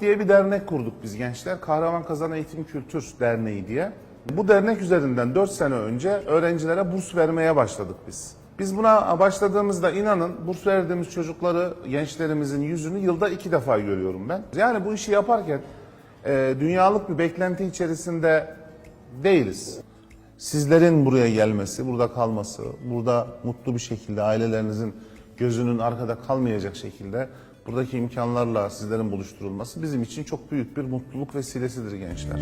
diye bir dernek kurduk biz gençler. Kahraman Kazan Eğitim Kültür Derneği diye. Bu dernek üzerinden 4 sene önce öğrencilere burs vermeye başladık biz. Biz buna başladığımızda inanın burs verdiğimiz çocukları, gençlerimizin yüzünü yılda iki defa görüyorum ben. Yani bu işi yaparken e, dünyalık bir beklenti içerisinde değiliz. Sizlerin buraya gelmesi, burada kalması, burada mutlu bir şekilde ailelerinizin gözünün arkada kalmayacak şekilde buradaki imkanlarla sizlerin buluşturulması bizim için çok büyük bir mutluluk vesilesidir gençler.